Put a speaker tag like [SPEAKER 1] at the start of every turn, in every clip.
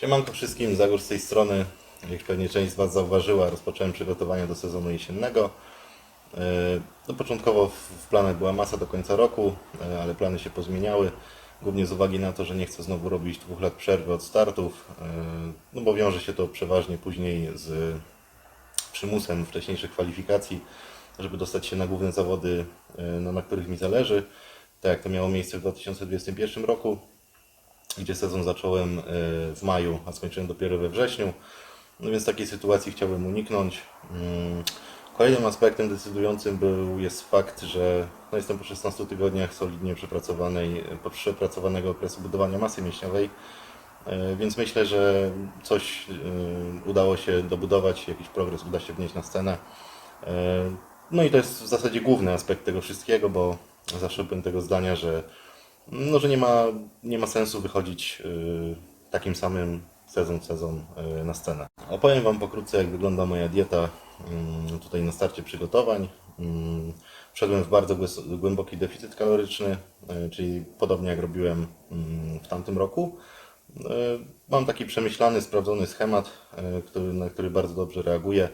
[SPEAKER 1] Siemanko wszystkim, Zagór z tej strony. Jak pewnie część z Was zauważyła, rozpocząłem przygotowania do sezonu jesiennego. E, No, początkowo w- planach była masa do końca roku, e, ale plany się pozmieniały. Głównie z uwagi na to, że nie chcę znowu robić dwóch lat przerwy od startów, e, no bo wiąże się to przeważnie później z przymusem wcześniejszych kwalifikacji, żeby dostać się na główne zawody, no, na których mi zależy. Tak jak to miało miejsce w 2021 roku gdzie sezon zacząłem e, w maju, a skończyłem dopiero we wrześniu. No więc takiej sytuacji chciałbym uniknąć. Mm, Kolejnym aspektem decydującym był, jest fakt, że no jestem po 16 tygodniach solidnie przepracowanej, przepracowanego okresu budowania masy mięśniowej, E, więc myślę, że coś e, udało się dobudować, jakiś progres uda się wnieść na scenę. No i to jest w zasadzie główny aspekt tego wszystkiego, bo zawsze byłem tego zdania, że no, że nie ma, nie ma sensu wychodzić y, takim samym sezon sezon y, na scenę. Opowiem Wam pokrótce, jak wygląda moja dieta mm, tutaj na starcie przygotowań. Mm, Wszedłem w bardzo głęboki deficyt kaloryczny, y, czyli podobnie jak robiłem mm, w tamtym roku. Mam taki przemyślany, sprawdzony schemat, który, na który bardzo dobrze reaguję.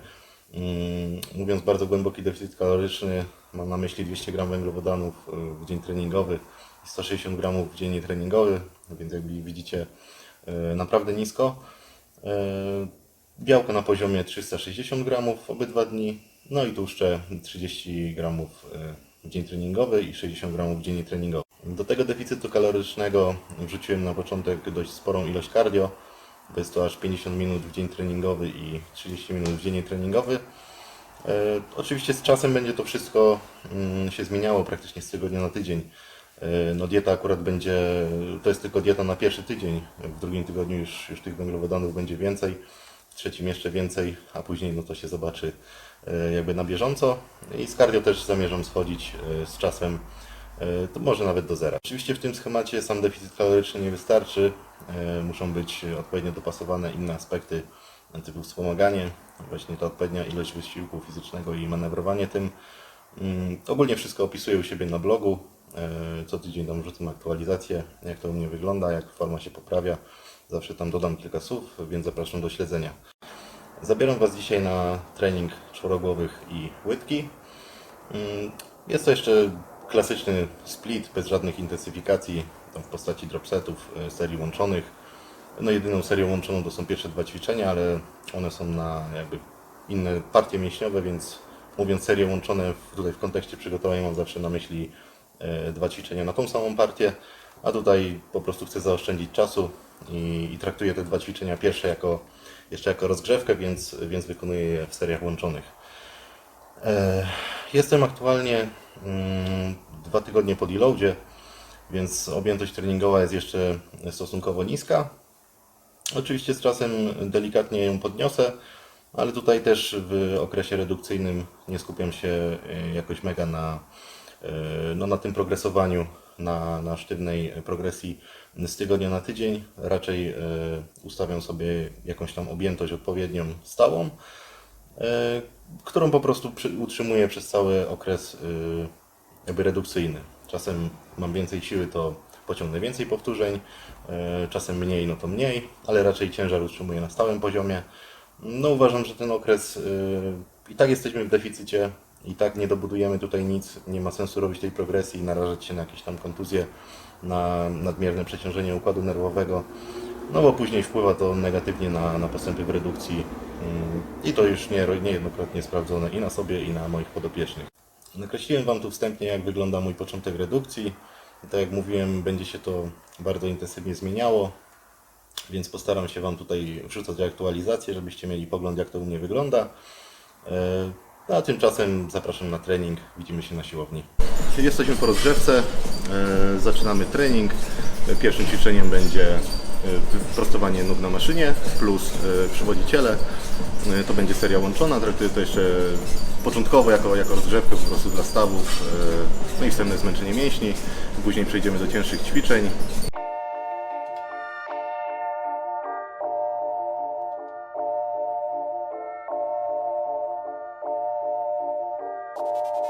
[SPEAKER 1] Mówiąc bardzo głęboki deficyt kaloryczny, mam na myśli 200 gram węglowodanów w dzień treningowy 160 gramów w dzień nietreningowy, więc jak widzicie y, naprawdę nisko. Y, Białko na poziomie 360 gramów obydwa dni, no i tłuszcze 30 gramów y, w dzień treningowy i 60 gramów w dzień nietreningowy. Do tego deficytu kalorycznego wrzuciłem na początek dość sporą ilość cardio, bo jest to aż 50 minut w dzień treningowy i 30 minut w dzień nietreningowy. E, Oczywiście z czasem będzie to wszystko mm, się zmieniało praktycznie z tygodnia na tydzień. E, No dieta akurat będzie, to jest tylko dieta na pierwszy tydzień. W drugim tygodniu już, już tych węglowodanów będzie więcej, w trzecim jeszcze więcej, a później no to się zobaczy e, jakby na bieżąco. I z cardio też zamierzam schodzić e, z czasem, to może nawet do zera. Oczywiście w tym schemacie sam deficyt kaloryczny nie wystarczy. Muszą być odpowiednio dopasowane inne aspekty typu wspomaganie, właśnie ta odpowiednia ilość wysiłku fizycznego i manewrowanie tym. Mm, Ogólnie wszystko opisuję u siebie na blogu. E, Co tydzień tam wrzucam aktualizację, jak to u mnie wygląda, jak forma się poprawia. Zawsze tam dodam kilka słów, więc zapraszam do śledzenia. Zabieram Was dzisiaj na trening czworogłowych i łydki. Mm, Jest to jeszcze klasyczny split bez żadnych intensyfikacji w postaci dropsetów, e, serii łączonych. No jedyną serią łączoną to są pierwsze dwa ćwiczenia, ale one są na jakby inne partie mięśniowe, więc mówiąc serie łączone tutaj w kontekście przygotowania mam zawsze na myśli dwa ćwiczenia na tą samą partię, a tutaj po prostu chcę zaoszczędzić czasu i, i traktuję te dwa ćwiczenia pierwsze jako jeszcze jako rozgrzewkę, więc, więc wykonuję je w seriach łączonych. E, Jestem aktualnie mm, dwa tygodnie po deloadzie, więc objętość treningowa jest jeszcze stosunkowo niska. Oczywiście z czasem delikatnie ją podniosę, ale tutaj też w okresie redukcyjnym nie skupiam się e, jakoś mega na, e, no, na tym progresowaniu, na, na sztywnej progresji z tygodnia na tydzień. Raczej e, ustawiam sobie jakąś tam objętość odpowiednią stałą, e, którą po prostu utrzymuję przez cały okres e, jakby redukcyjny. Czasem mam więcej siły, to pociągnę więcej powtórzeń, e, czasem mniej, no to mniej, ale raczej ciężar utrzymuję na stałym poziomie. No uważam, że ten okres e, i tak jesteśmy w deficycie, i tak nie dobudujemy tutaj nic, nie ma sensu robić tej progresji i narażać się na jakieś tam kontuzje, na nadmierne przeciążenie układu nerwowego, no bo później wpływa to negatywnie na, na postępy w redukcji mm, i to już nie, niejednokrotnie sprawdzone i na sobie, i na moich podopiecznych. Nakreśliłem Wam tu wstępnie, jak wygląda mój początek redukcji. Tak jak mówiłem, będzie się to bardzo intensywnie zmieniało, więc postaram się Wam tutaj wrzucać aktualizacje, żebyście mieli pogląd, jak to u mnie wygląda. No, a tymczasem zapraszam na trening. Widzimy się na siłowni. Jesteśmy po rozgrzewce. E, Zaczynamy trening. Pierwszym ćwiczeniem będzie e, prostowanie nóg na maszynie plus e, przywodziciele. To będzie seria łączona. Traktuję to jeszcze początkowo jako, jako rozgrzewkę po prostu dla stawów. No i wstępne zmęczenie mięśni. Później przejdziemy do cięższych ćwiczeń. Thank you.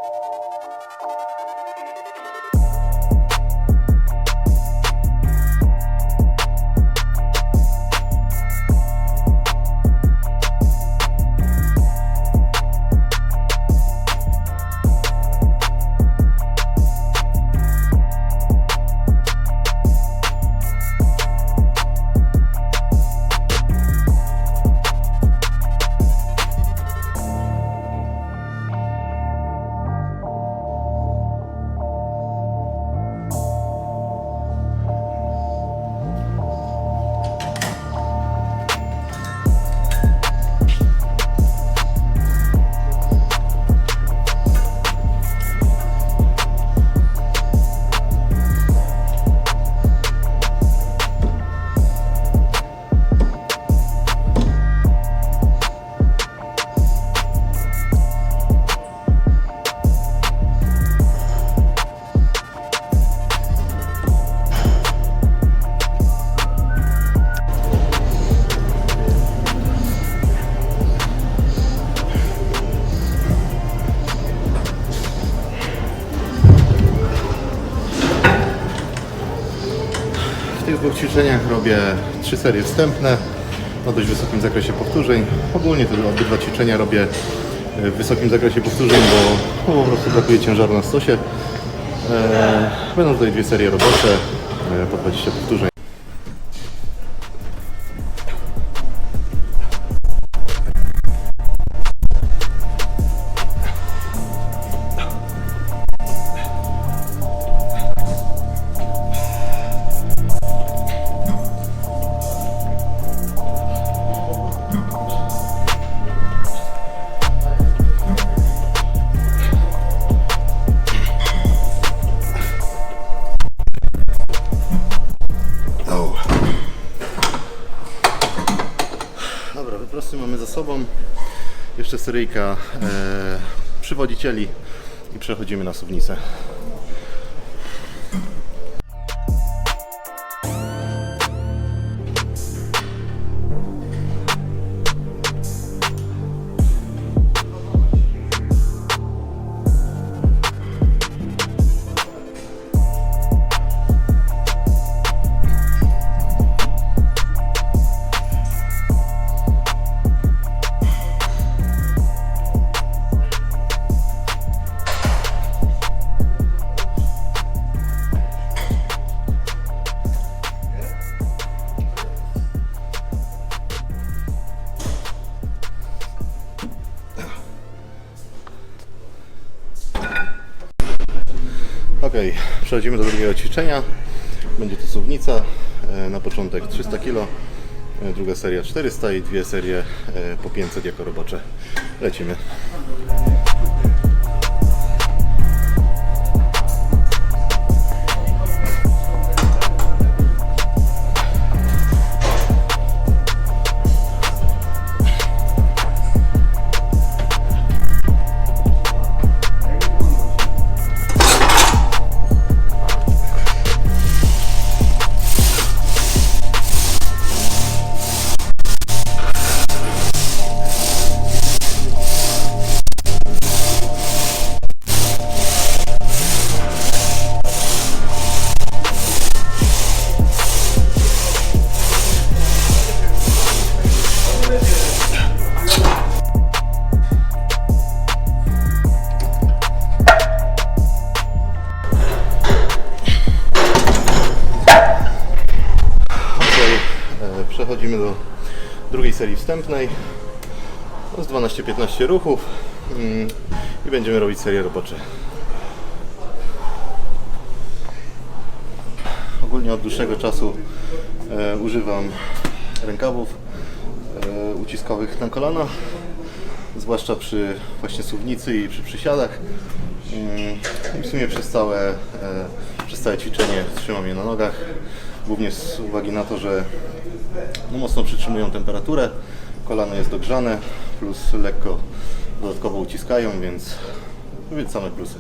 [SPEAKER 1] Ćwiczeniach robię trzy serie wstępne o dość wysokim zakresie powtórzeń. Ogólnie te obydwa ćwiczenia robię e, w wysokim zakresie powtórzeń, bo no, po prostu brakuje ciężaru na stosie. E, Będą tutaj dwie serie robocze e, po 20 powtórzeń. Sobą. Jeszcze seryjka e, przywodzicieli i przechodzimy na suwnicę. Przechodzimy do drugiego ćwiczenia. Będzie to suwnica. E, Na początek 300 kg, e, druga seria 400 i dwie serie e, po 500 jako robocze. Lecimy. Przechodzimy do drugiej serii wstępnej. Jest 12-15 ruchów mm, i będziemy robić serię robocze. Ogólnie od dłuższego czasu e, używam rękawów e, uciskowych na kolana, zwłaszcza przy właśnie suwnicy i przy przysiadach. Mm, I w sumie przez całe, e, przez całe ćwiczenie trzymam je na nogach, głównie z uwagi na to, że no, mocno przytrzymują temperaturę, kolano jest dogrzane, plus lekko dodatkowo uciskają, więc, więc same plusy.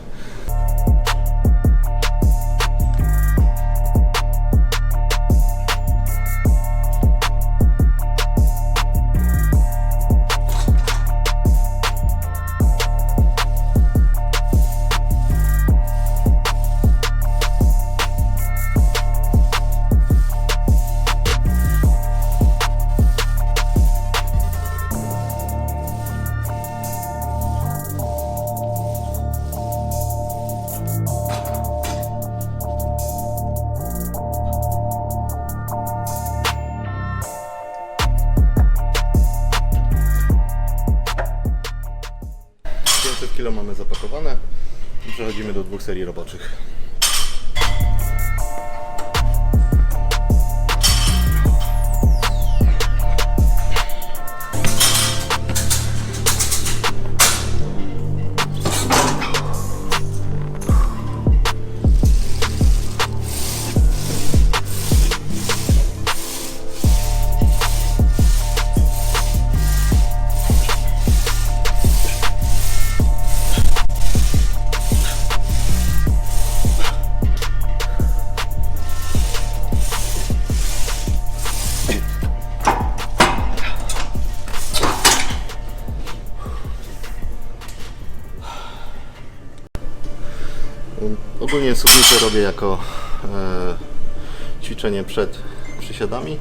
[SPEAKER 1] Pięćset kg mamy zapakowane i przechodzimy do dwóch serii roboczych. Ogólnie suwnicę robię jako e, ćwiczenie przed przysiadami.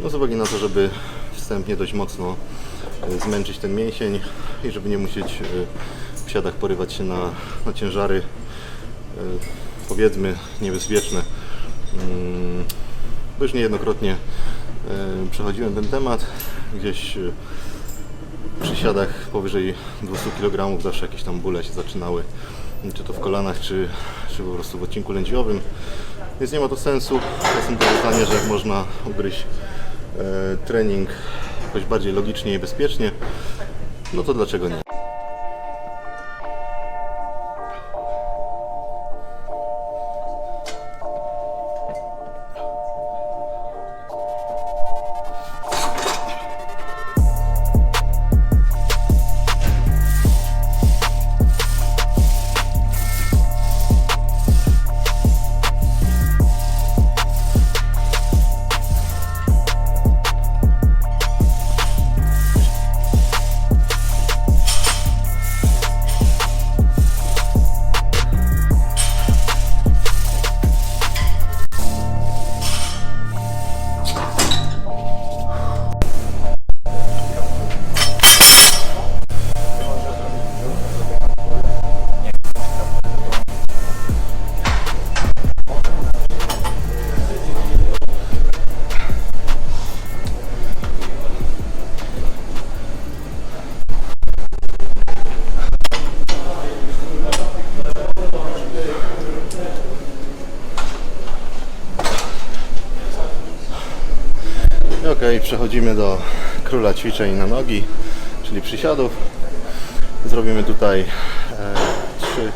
[SPEAKER 1] No z uwagi na to, żeby wstępnie dość mocno e, zmęczyć ten mięsień i żeby nie musieć e, w siadach porywać się na, na ciężary e, powiedzmy niebezpieczne. Mm, Bo już niejednokrotnie przechodziłem ten temat. Gdzieś przy siadach powyżej 200 kg zawsze jakieś tam bóle się zaczynały, czy to w kolanach, czy, czy po prostu w odcinku lędźwiowym. Więc nie ma to sensu. Jestem tego zdania, że jak można ugryźć e, trening jakoś bardziej logicznie i bezpiecznie, no to dlaczego nie? Ok, przechodzimy do króla ćwiczeń na nogi, czyli przysiadów. Zrobimy tutaj e, trzy,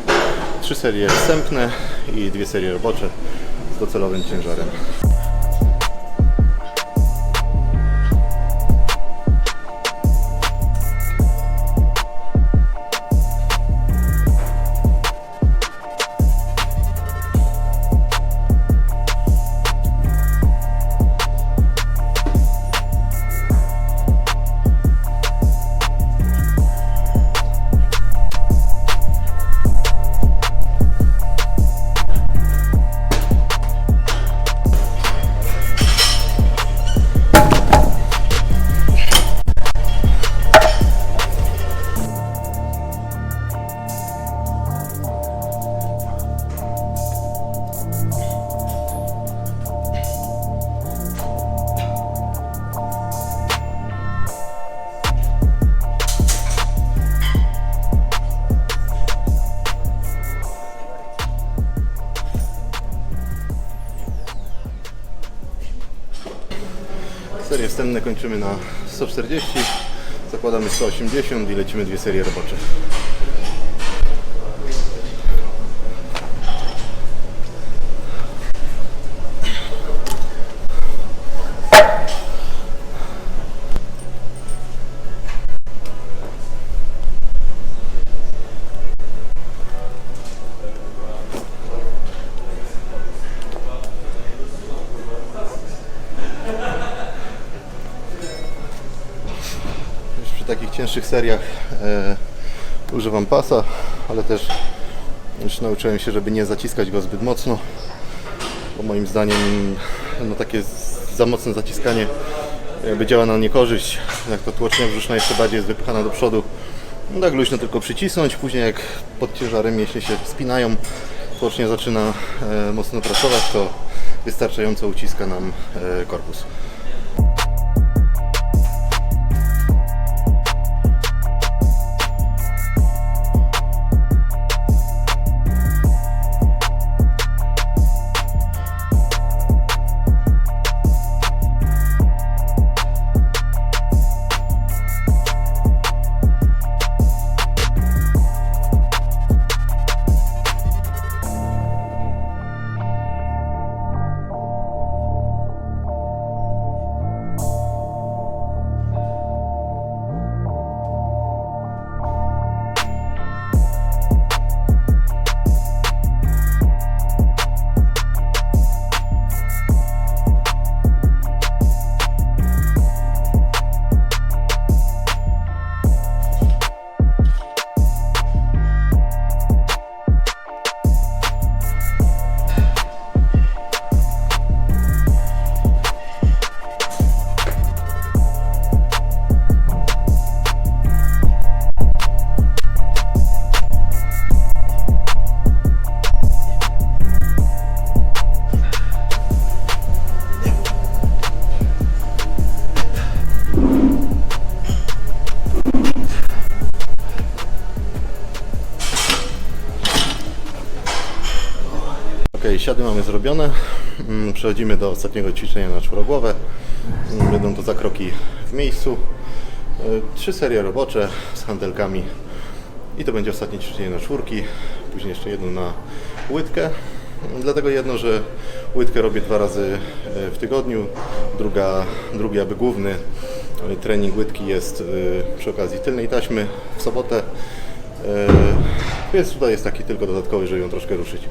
[SPEAKER 1] trzy serie wstępne i dwie serie robocze z docelowym ciężarem. Kończymy na 140, zakładamy 180 i lecimy dwie serie robocze. Cięższych seriach e, używam pasa, ale też już nauczyłem się, żeby nie zaciskać go zbyt mocno, bo moim zdaniem no, takie za mocne zaciskanie jakby działa na niekorzyść. Jak to tłocznia brzuszna jeszcze bardziej jest wypchana do przodu. No, tak luźno tylko przycisnąć, później jak pod ciężarem mięśnie się spinają, tłocznia zaczyna e, mocno pracować, to wystarczająco uciska nam e, korpus. Przysiady mamy zrobione. Mm, Przechodzimy do ostatniego ćwiczenia na czworogłowę. Mm, Będą to zakroki w miejscu. Y, Trzy serie robocze z handelkami. I to będzie ostatnie ćwiczenie na czwórki. Później jeszcze jedno na łydkę. Dlatego jedno, że łydkę robię dwa razy e, w tygodniu. Druga, drugi, aby główny e, trening łydki jest e, przy okazji tylnej taśmy w sobotę. E, Więc tutaj jest taki tylko dodatkowy, żeby ją troszkę ruszyć.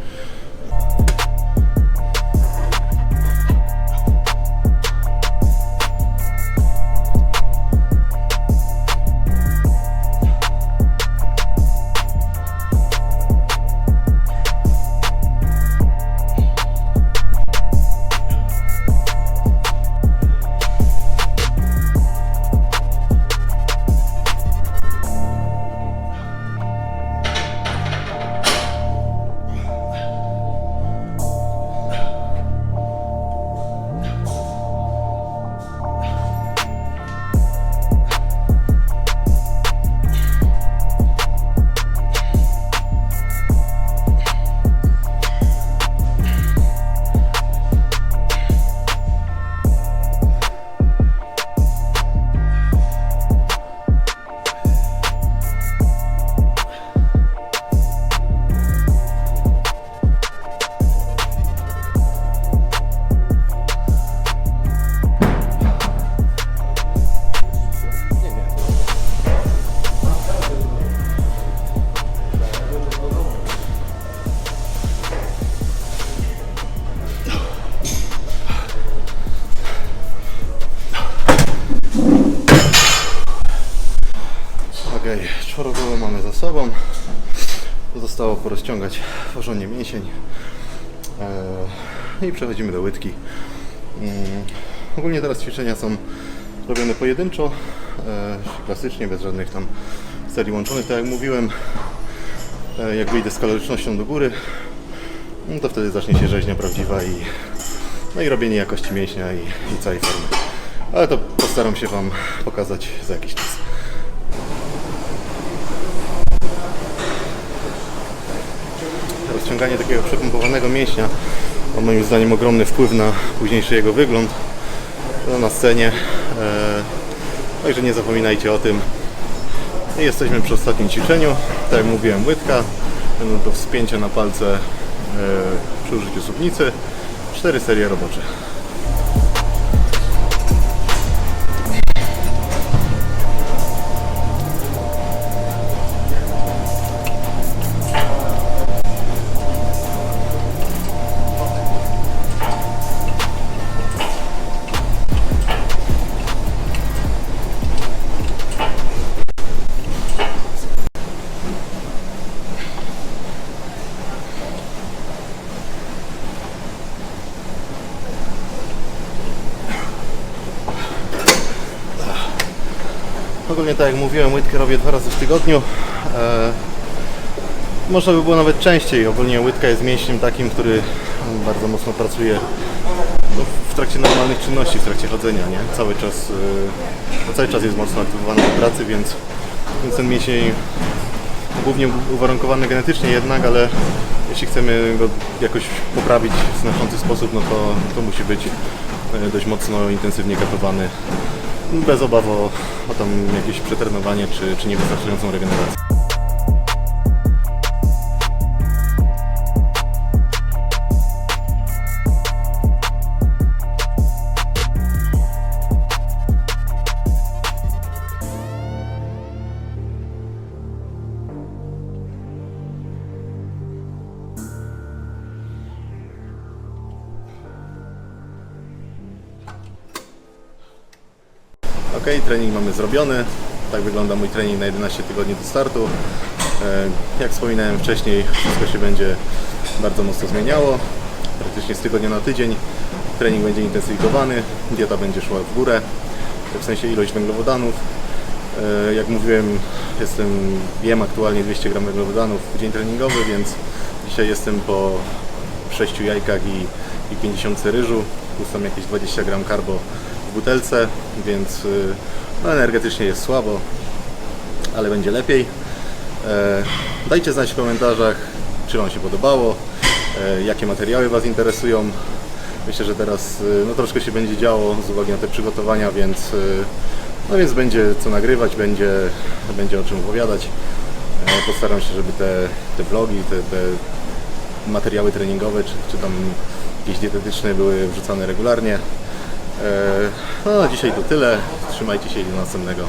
[SPEAKER 1] Zostało porozciągać porządnie mięsień. Eee, I przechodzimy do łydki. Mm, Ogólnie teraz ćwiczenia są robione pojedynczo, e, klasycznie, bez żadnych tam serii łączonych, tak jak mówiłem. E, Jak wyjdę z kalorycznością do góry, no to wtedy zacznie się rzeźnia prawdziwa i, no i robienie jakości mięśnia i, i całej formy. Ale to postaram się Wam pokazać za jakiś czas. Rozciąganie takiego przepompowanego mięśnia ma moim zdaniem ogromny wpływ na późniejszy jego wygląd no, na scenie. E, Także nie zapominajcie o tym. Jesteśmy przy ostatnim ćwiczeniu. Tak jak mówiłem, łydka. Będą to wspięcia na palce e, przy użyciu suwnicy. Cztery serie robocze. Ogólnie tak jak mówiłem, łydkę robię dwa razy w tygodniu. E, można by było nawet częściej. Ogólnie łydka jest mięśniem takim, który bardzo mocno pracuje no, w trakcie normalnych czynności, w trakcie chodzenia, nie? Cały czas, e, cały czas jest mocno aktywowany do pracy, więc, więc ten mięsień głównie uwarunkowany genetycznie jednak, ale jeśli chcemy go jakoś poprawić w znaczący sposób, no to, to musi być e, dość mocno intensywnie katowany bez obaw o, o tam jakieś przetrenowanie czy, czy niewystarczającą regenerację. Trening mamy zrobiony. Tak wygląda mój trening na 11 tygodni do startu. E, Jak wspominałem wcześniej, wszystko się będzie bardzo mocno zmieniało. Praktycznie z tygodnia na tydzień trening będzie intensyfikowany, dieta będzie szła w górę, w sensie ilość węglowodanów. E, Jak mówiłem, jestem, jem aktualnie 200 gram węglowodanów w dzień treningowy, więc dzisiaj jestem po 6 jajkach i, i 50 ryżu, plus tam jakieś 20 gram karbo w butelce, więc y, no, energetycznie jest słabo, ale będzie lepiej. E, Dajcie znać w komentarzach, czy Wam się podobało. e, jakie materiały Was interesują. Myślę, że teraz e, no, troszkę się będzie działo z uwagi na te przygotowania, więc, e, no, więc będzie co nagrywać, będzie, będzie o czym opowiadać. E, Postaram się, żeby te, te vlogi, te, te materiały treningowe, czy, czy tam jakieś dietetyczne były wrzucane regularnie. E, No, dzisiaj to tyle. Trzymajcie się i do następnego.